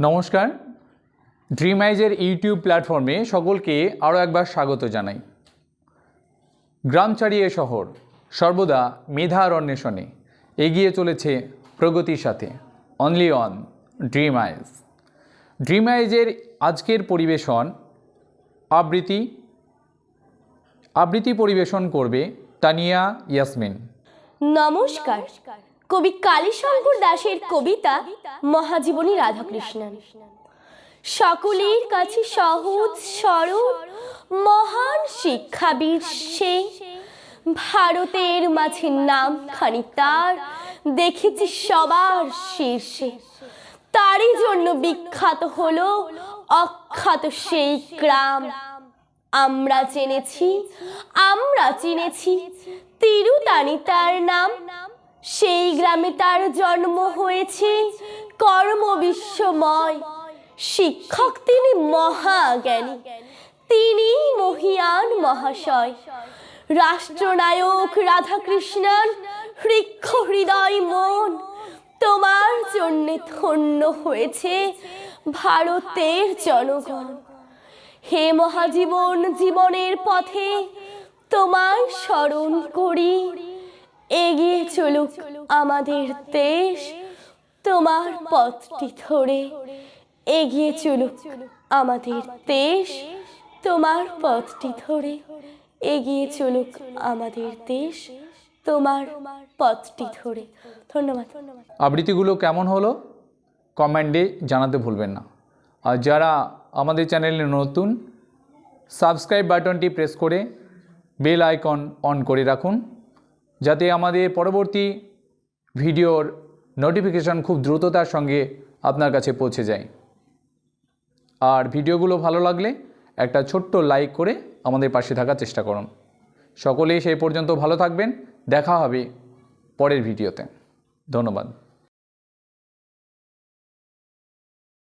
নমস্কার। Dream আইজের YouTube প্ল্যাটফর্মে সকলকে আরও একবার স্বাগত জানাই। গ্রাম ছাড়িয়ে শহর, সর্বদা মেধা অন্বেষণে এগিয়ে চলেছে প্রগতির সাথে। Only on dream eyes dream আইজের আজকের পরিবেশন, আবৃত্তি আবৃত্তি পরিবেশন করবে তানিয়া ইয়াসমিন। নমস্কার। কবি কালীশঙ্কর দাসের কবিতা মহাজীবনী রাধাকৃষ্ণন। সকলের কাছে সহজ সরল মহান শিক্ষাবীর সে। ভারতের মাঝে নাম খানি তার দেখেছি সবার শীর্ষে। তারই জন্য বিখ্যাত হলো অখ্যাত সেই গ্রাম। আমরা জেনেছি আমরা চিনেছি তিরুতানি তার নাম। সেই গ্রামে তার জন্ম হয়েছে। কর্ম বিশ্বময়। শিক্ষক তিনি মহাজ্ঞানী। তিনি মহিয়ান মহাশয়। রাষ্ট্রনায়ক রাধাকৃষ্ণন হৃক্ষ হৃদয় মন, তোমার জন্যে ধন্য হয়েছে ভারতের জনগণ। হে মহাজীবন জীবনের পথে তোমার স্মরণ করি। এগিয়ে চলুক আমাদের দেশ, তোমার পথটি ধরে। এগিয়ে চলুক আমাদের দেশ, তোমার পথটি ধরে। এগিয়ে চলুক আমাদের দেশ, তোমার পথটি ধরে। ধন্যবাদ। আবৃত্তিগুলো কেমন হলো? কমেন্টে জানাতে ভুলবেন না। আর যারা আমাদের চ্যানেলে নতুন, সাবস্ক্রাইব বাটনটি প্রেস করে বেল আইকন অন করে রাখুন। যাতে আমাদের পরবর্তী ভিডিওর নোটিফিকেশান খুব দ্রুততার সঙ্গে আপনার কাছে পৌঁছে যায়। আর ভিডিওগুলো ভালো লাগলে একটা ছোট্ট লাইক করে আমাদের পাশে থাকার চেষ্টা করুন। সকলেই সেই পর্যন্ত ভালো থাকবেন। দেখা হবে পরের ভিডিওতে। ধন্যবাদ।